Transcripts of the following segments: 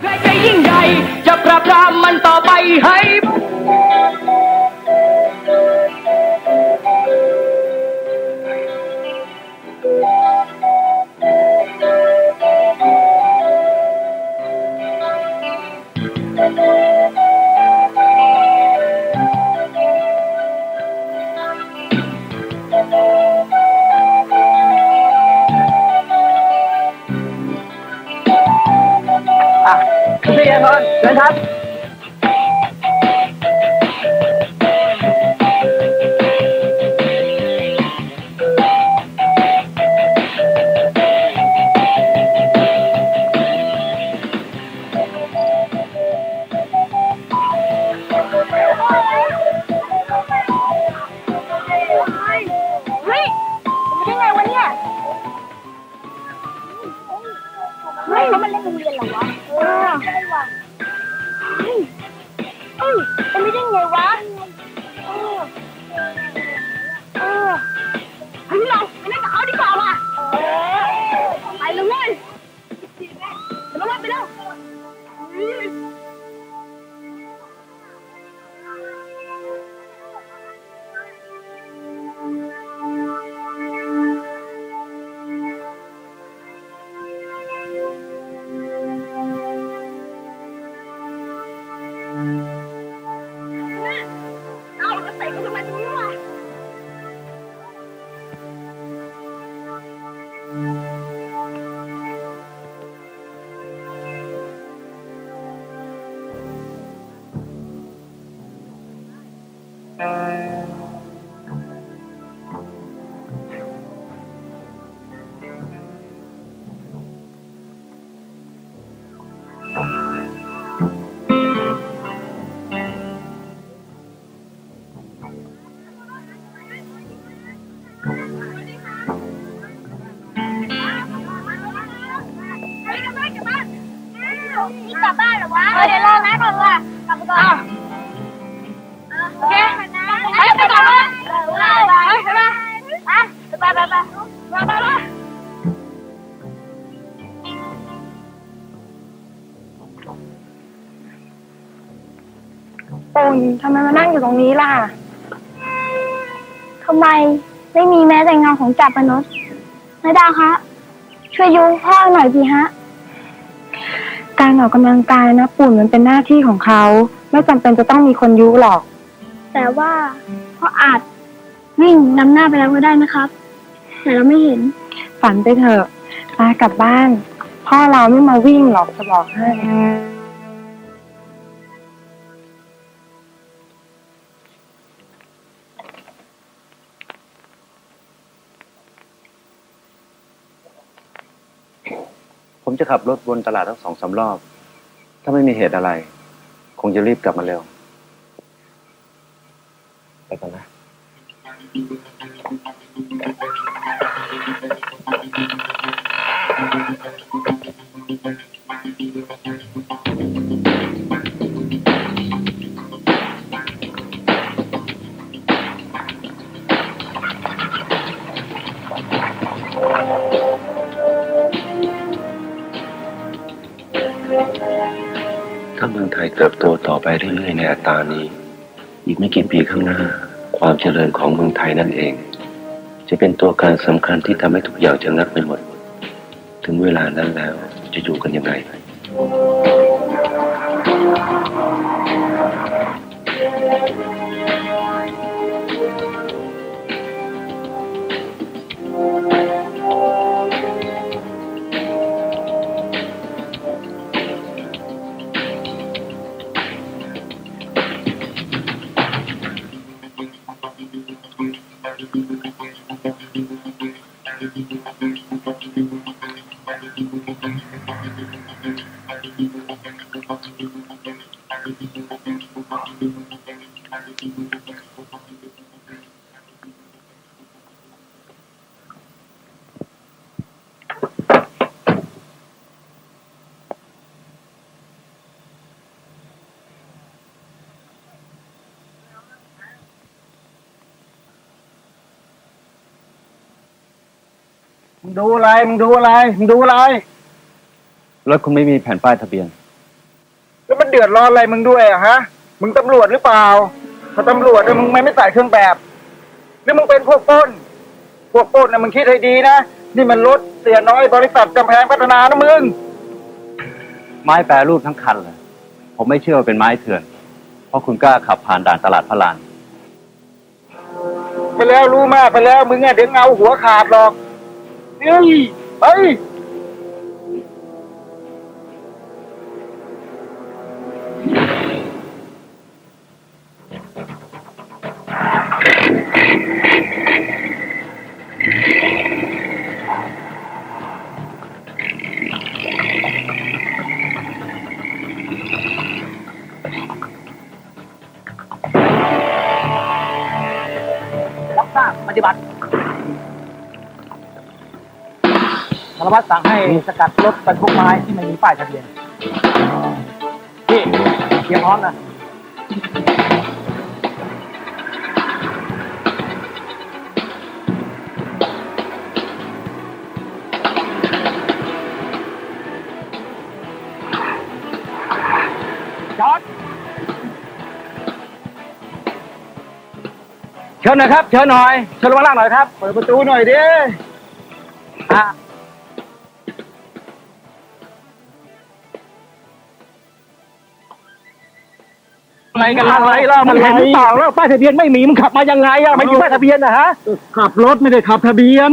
ใครจะยิ่งใหญ่จะปราบปรามมันต่อไปให้ Cô đi về. อืมอืมเป็ไม่ได้ไงวะ ปุ่นทำไมมานั่งอยู่ตรงนี้ล่ะทำไมไม่มีแม้แต่เงาของจับมนุษย์นายดาวคะ ช่วยยูพ่อหน่อยสิฮะ การออกกำลังกายนะปุ่นมันเป็นหน้าที่ของเขา ไม่จำเป็นจะต้องมีคนยุหรอก แต่ว่าพ่ออาจวิ่งนำหน้าไปแล้วก็ได้นะครับ แต่เราไม่เห็น ฝันไปเถอะมากลับบ้าน พ่อเราไม่มาวิ่งหรอกจะบอกให้ ผมจะขับรถวนตลาดทั้งสองสามรอบ ถ้าไม่มีเหตุอะไร คงจะรีบกลับมาเร็ว ไปก่อนนะถ้า เติบโตต่อไปเรื่อยๆในอัตรานี้ อีกไม่กี่ปีข้างหน้า ความเจริญของเมืองไทยนั่นเอง จะเป็นตัวการสำคัญที่ทำให้ทุกอย่างชะงักไปหมด ถึงเวลานั้นแล้วจะอยู่กันยังไง ดูอะไร มึงดูอะไร มึงดูอะไร รถคุณไม่มีแผ่นป้ายทะเบียน เดือดร้อนอะไรมึงด้วยอะฮะ มึงตำรวจหรือเปล่า ถ้าตำรวจอะมึงไม่ไม่ใส่เครื่องแบบนี่มึงเป็นพวกปล้น พวกปล้นนะมึงคิดให้ดีนะ นี่มันรถเสียน้อยบริษัทกำแพงพัฒนานะมึง ไม้แปรรูปทั้งคันเลย ผมไม่เชื่อว่าเป็นไม้เถื่อน เพราะคุณกล้าขับผ่านด่านตลาดพระลาน ไปแล้วรู้มากไปแล้วมึงอะเดี๋ยวเงาหัวขาดหรอก เฮ้ย เฮ้ยารวัตรสั่งให้สกัดรถบรรทุกไม้ที่ไม่มีป้ายทะเบียนพี่เตรียมพร้อมนะจอดเชิญหน่อยครับ เชิญหน่อย เชิญลงมาล่างหน่อยครับ เปิดประตูหน่อยดิอะ อะไรกันล่ะอะไรล่ะมันเห็นหรือเปล่าแล้วป้ายทะเบียนไม่มีมึงขับมายังไงอะไม่มีป้ายทะเบียนนะฮะขับรถไม่ได้ขับทะเบียน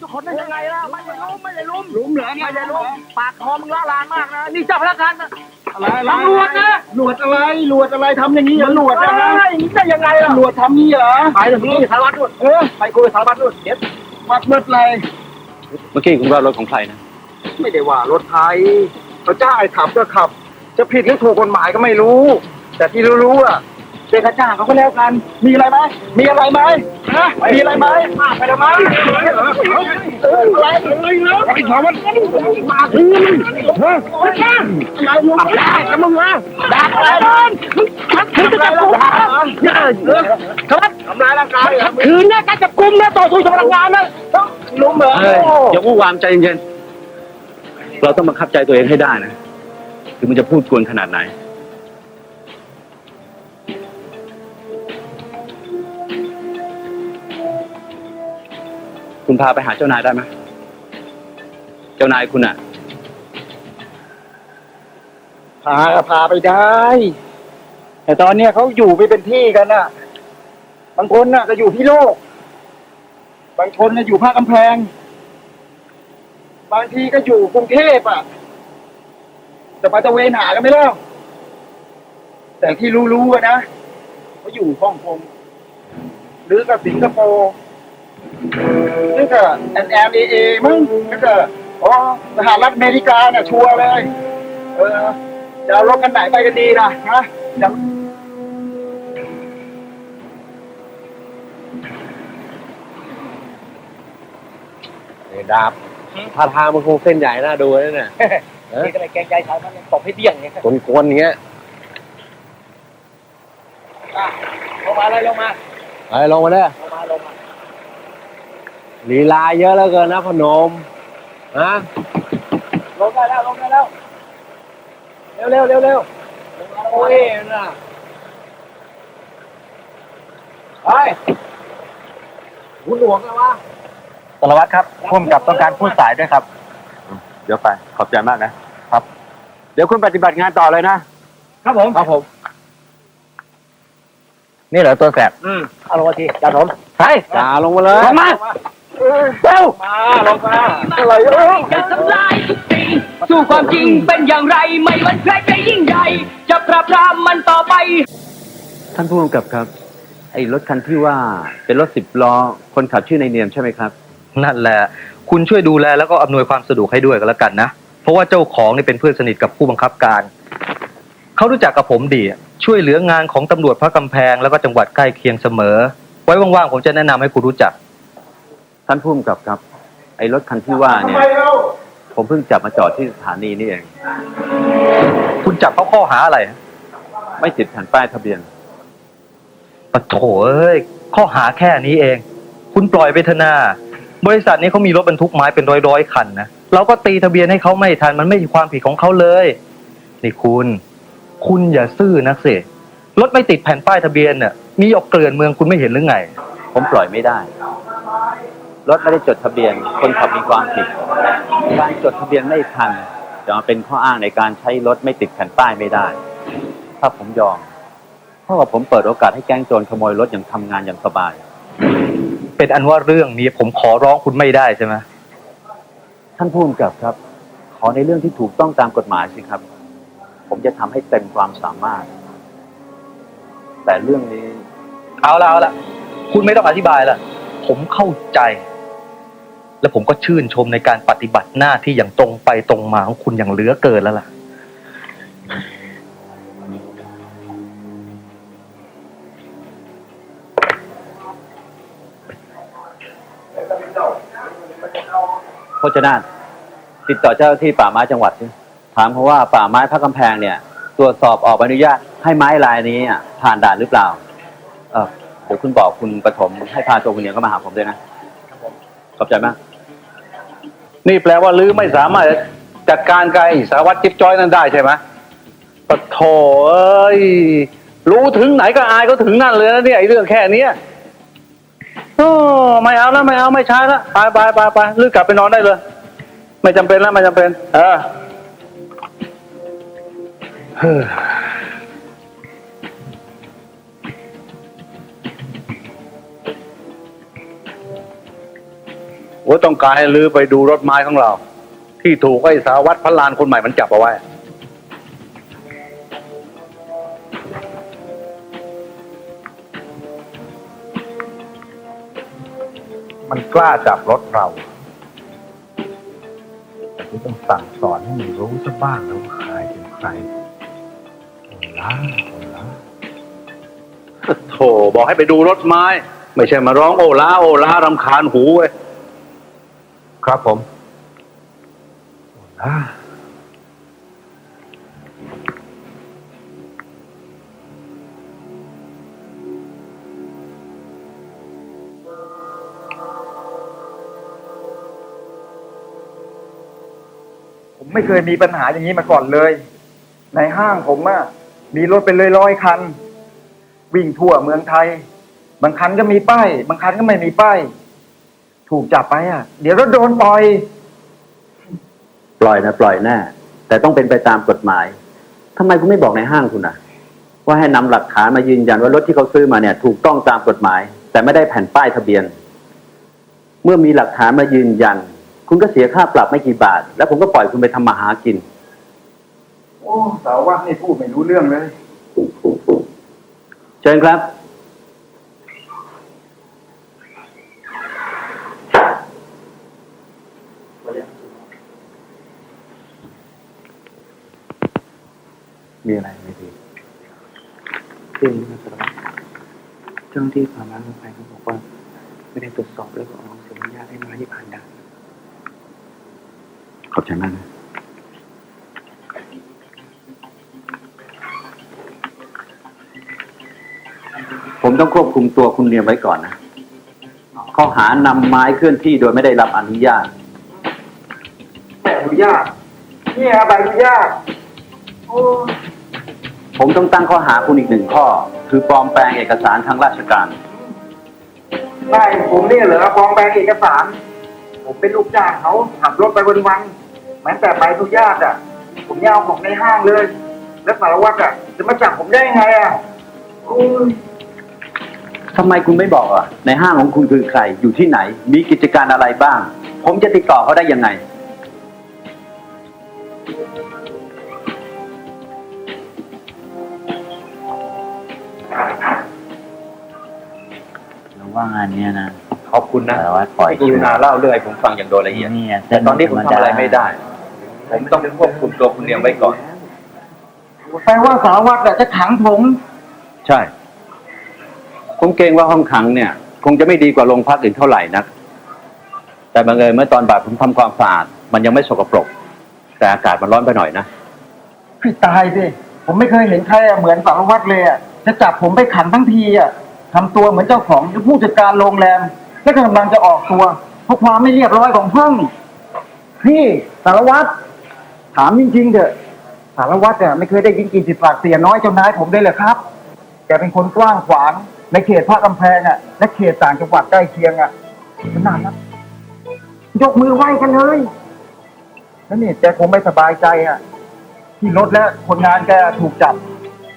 ทุกคนได้ยังไงล่ะไม่ได้ล้มไม่ได้ล้มล้มเหรอไม่ได้ล้มปากคอมึงละลานมากนะนี่เจ้าพนักงานนะอะไรอะไรตำรวจนะหลวดอะไรหลวดอะไรทำอย่างนี้เหรอหลวดเอ้นะยอย่างนี้ได้ยังไงล่ะหลวดทำนี้เหรอไปถึงนี่สารวัตรด้วยเออไปคุยกับสารวัตรด้วยเดี๋ยวมัดมืดเลยเมื่อกี้คุณว่ารถของใครนะไม่ได้ว่ารถไทยเขาจ้างไอ้ขับก็ขับ จะผิดหรือถูกกฎหมายก็ไม่รู้ แต่ที่รู้ๆอะเป็นค่าจ้างเขาก็แล้วกัน มีอะไรไหมมีอะไรไหมฮะมีอะไรไหมมากไปแล้วมั้งเอออะไรอะไรนะไอ้ถามมันมาทีนึงเฮ้ยอะไรมึงด่าแล้วมึงวะด่าอะไรมันขัดขืนจะจับกุมครับทำร้ายร่างกายขัดขืนเนี่ยการจับกุมเนี่ยต่อสู้กับพนักงานนะลุงเหรอเฮ้ยอย่าอู้วามใจเย็นๆเราต้องบังคับใจตัวเองให้ได้นะ ถึงมันจะพูดกวนขนาดไหน คุณพาไปหาเจ้านายได้ไหมเจ้านายคุณอะพาพาไปได้ แต่ตอนเนี้ยเขาอยู่ไม่เป็นที่กันน่ะ บางคนน่ะก็อยู่ที่โลก บางคนน่ะอยู่ภาคกำแพง บางทีก็อยู่กรุงเทพอะ จะไปตะเวนหากันไม่เล่าแต่ที่รู้ๆอะนะเขาอยู่ฮ่องกงหรือกับสิงคโปร์หรือกับแอนแอนเอเอมั้งหรือกับอ๋อสหรัฐอเมริกาเนี่ยชัวร์เลย เออจะเอารถกันไหนไปกันดีนะฮะจะดาบท่าทางมันคงเส้นใหญ่น่าดูนะเนี่ย นี่ก็เลยแกงใจชาวมันตบให้เดี่ยงไงกวนๆอย่างเงี้ยลงมาเลยลงมาเฮ้ยลงมาเด้อลงมาลงมาลีลาเยอะแล้วเกินนะพนมฮะลงได้แล้วลงได้แล้วเร็วเร็วเร็วเร็วโอ้ยน่ะไปหูหนวกเลยวะสารวัตรครับพ่วงกับต้องการพูดสายด้วยครับ เดี๋ยวไป ขอบใจมากนะ ครับ เดี๋ยวคุณปฏิบัติงานต่อเลยนะ ครับผม ครับผม นี่เหรอตัวแสบอืมเอาลงมาทีจัดผมไปจ่าลงมาเลยลงมาเร็วมาลงมาอะไรเอ้ยจะทำลายทุกสิ่งสู้ความจริงเป็นอย่างไร ไม่มันใครจะยิ่งใหญ่จะปราบปรามมันต่อไป ท่านผู้กำกับครับ ไอ้รถคันที่ว่าเป็นรถสิบล้อ คนขับชื่อในเนียมใช่ไหมครับ นั่นแหละ คุณช่วยดูแลแล้วก็อำนวยความสะดวกให้ด้วยก็แล้วกันนะ เพราะว่าเจ้าของนี่เป็นเพื่อนสนิทกับผู้บังคับการ เขารู้จักกับผมดี ช่วยเหลืองานของตำรวจพระกำแพงแล้วก็จังหวัดใกล้เคียงเสมอ ไว้ว่างๆผมจะแนะนำให้คุณรู้จัก ท่านผู้กำกับครับ ไอ้รถคันที่ว่าทำเนี่ยไมเราผมเพิ่งจับมาจอดที่สถานีนี่เอง คุณจับเขาข้อหาอะไรไม่ติดแผ่นป้ายทะเบียน ปะโถเอ้ยข้อหาแค่นี้เอง คุณปล่อยไปเถอะนา บริษัทนี้เขามีรถบรรทุกไม้เป็นร้อยๆคันนะเราก็ตีทะเบียนให้เขาไม่ทันมันไม่ใช่ความผิดของเขาเลยนี่คุณ คุณอย่าซื่อนักสิรถไม่ติดแผ่นป้ายทะเบียนเนี่ยมีออกเกลื่อนเมืองคุณไม่เห็นหรือไง ผมปล่อยไม่ได้ รถไม่ได้จดทะเบียน คนขับมีความผิด การจดทะเบียนไม่ทันจะมาเป็นข้ออ้างในการใช้รถไม่ติดแผ่นป้ายไม่ได้ ถ้าผมยอมเพราะว่าผมเปิดโอกาสให้แก๊งโจรขโมยรถอย่างทำงานอย่างสบาย เป็นอันว่าเรื่องนี้ผมขอร้องคุณไม่ได้ใช่ไหมท่านผู้กำกับครับ ขอในเรื่องที่ถูกต้องตามกฎหมายสิครับ ผมจะทำให้เต็มความสามารถ แต่เรื่องนี้ เอาละเอาละคุณไม่ต้องอธิบายละผมเข้าใจ และผมก็ชื่นชมในการปฏิบัติหน้าที่อย่างตรงไปตรงมาของคุณอย่างเหลือเกินแล้วล่ะ โภชนาถติดต่อเจ้าที่ป่าไม้จังหวัดสิถามเขาว่าป่าไม้พระกำแพงเนี่ย ตรวจสอบออกใบอนุญาตให้ไม้ลายนี้อะผ่านด่านหรือเปล่า เออเดี๋ยวคุณบอกคุณปฐมให้พาตัวคุณเหนียวเข้ามาหาผมด้วยนะขอบใจมาก นี่แปลว่าลือไม่สามารถจัดการกับไอ้สารวัตรจิ๊บจ้อยนั้นได้ใช่ไหมปะโถเอ้ยรู้ถึงไหนก็อายก็ถึงนั่นเลยนะเนี่ยไอ้เรื่องแค่เนี้ย โอ้ไม่เอาแล้วไม่เอาไม่ใช้แล้วไปไปไปไปลือกลับไปนอนได้เลย ไม่จำเป็นแล้วไม่จำเป็น เออเฮ้อว่าต้องการให้ลือไปดูรถไม้ของเรา ที่ถูกไอ้สารวัตรพระลานคนใหม่มันจับเอาไว้ มันกล้าจับรถเราแต่ที่ต้องสั่งสอนให้มันรู้ซะบ้างนะว่าใครเป็นใครโอล่าโอล่าโถบอกให้ไปดูรถไม้ ไม่ใช่มาร้องโอลาโอลารำคาญหูเว้ยครับผมโอล่า ไม่เคยมีปัญหาอย่างนี้มาก่อนเลย ในห้างผมอะมีรถเป็นร้อยๆคัน วิ่งทั่วเมืองไทย บางคันก็มีป้าย บางคันก็ไม่มีป้าย ถูกจับไปอะเดี๋ยวรถโดนปล่อย ปล่อยนะปล่อยแน่แต่ต้องเป็นไปตามกฎหมายทำไมคุณไม่บอกในห้างคุณนะว่าให้นำหลักฐานมายืนยันว่ารถที่เขาซื้อมาเนี่ย ถูกต้องตามกฎหมาย แต่ไม่ได้แผ่นป้ายทะเบียน เมื่อมีหลักฐานมายืนยัน คุณก็เสียค่าปรับไม่กี่บาท แล้วผมก็ปล่อยคุณไปทำมาหากิน โอ้สาววัดนี่พูดไม่รู้เรื่องเลย เชิญครับ มีอะไรไม่ดีคืออย่างนี้นะสารวัตรเจ้าหน้าที่ป่าไม้เมืองไทยเขาบอกว่า ไม่ได้ตรวจสอบแล้วก็ออกเสียอนุญาตให้ไม้ที่ผ่านด่าน ขอบใจมากนะผมต้องควบคุมตัวคุณเนียมไว้ก่อนนะข้อหานำไม้เคลื่อนที่โดยไม่ได้รับอนุญาตใบอนุญาตเนี่ยใบอนุญาตผมต้องตั้งข้อหาคุณอีกหนึ่งข้อ คือปลอมแปลงเอกสารทางราชการได้ผมเนี่ยเหรอปลอมแปลงเอกสาร ผมเป็นลูกจ้างเขาขับรถไปวันๆ แม้แต่ใบอนุญาตอะ ผมยังเอาของในห้างเลย แล้วสารวัตรอะจะมาจับผมได้ยังไงอะโอ้ยทำไมคุณไม่บอกอะ ในห้างของคุณคือใคร อยู่ที่ไหน มีกิจการอะไรบ้าง ผมจะติดต่อเขาได้ยังไง เราว่างานเนี้ยนะ ขอบคุณนะสารวัตรปล่อยที่กรุณาเล่าเรื่องให้ผมฟังอย่างโดยละเอียดนี่แต่ตอนนี้ผมทำอะไรไม่ได้ ผมต้องควบคุมตัวคุณเนียมไว้ก่อนแปลว่าสารวัตรอะจะขังผม ใช่ ผมเกรงว่าห้องขังเนี่ย คงจะไม่ดีกว่าโรงพักอื่นเท่าไหร่นัก แต่บังเอิญเมื่อตอนบ่ายผมทำความสะอาดมันยังไม่สกปรก แต่อากาศมันร้อนไปหน่อยนะให้ตายสิผมไม่เคยเห็นใครอะเหมือนสารวัตรเลยอะจะจับผมไปขังทั้งทีอะทำตัวเหมือนเจ้าของหรือผู้จัดการโรงแรม และกำลังจะออกตัวเพราะความไม่เรียบร้อยของห้องพี่สารวัตรถามจริงๆเถอะสารวัตรเนี่ยไม่เคยได้ยินกี่สิบปากเสียน้อยเจ้านายผมได้เลยครับ แกเป็นคนกว้างขวางในเขตภาคกำแพงอะและเขตต่างจังหวัดใกล้เคียงอะขนาดนั้นยกมือไหว้กันเลยแล้วนี่แกคงไม่สบายใจอะ ที่รถและคนงานแกถูกจับ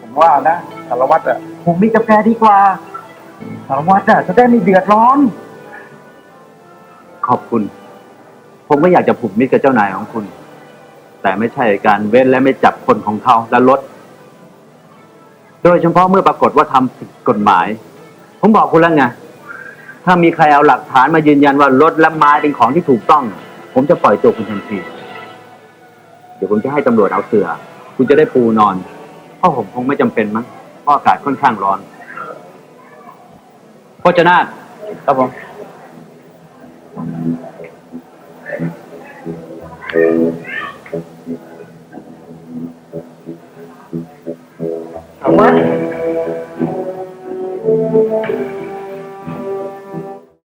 ผมว่านะสารวัตรอะผมมีกาแฟดีกว่าสารวัตรอะจะได้ไม่เดือดร้อน ขอบคุณ ผมก็อยากจะผูกมิตรกับเจ้านายของคุณ แต่ไม่ใช่การเว้นและไม่จับคนของเขาและรถโดยเฉพาะเมื่อปรากฏว่าทำผิดกฎหมาย ผมบอกคุณแล้วไง ถ้ามีใครเอาหลักฐานมายืนยันว่ารถและไม้เป็นของที่ถูกต้อง ผมจะปล่อยตัวคุณทันที เดี๋ยวผมจะให้ตำรวจเอาเสือ คุณจะได้ปูนอนเพราะผมคงไม่จำเป็นมั้งเพราะอากาศค่อนข้างร้อนโภชนาครับผม What?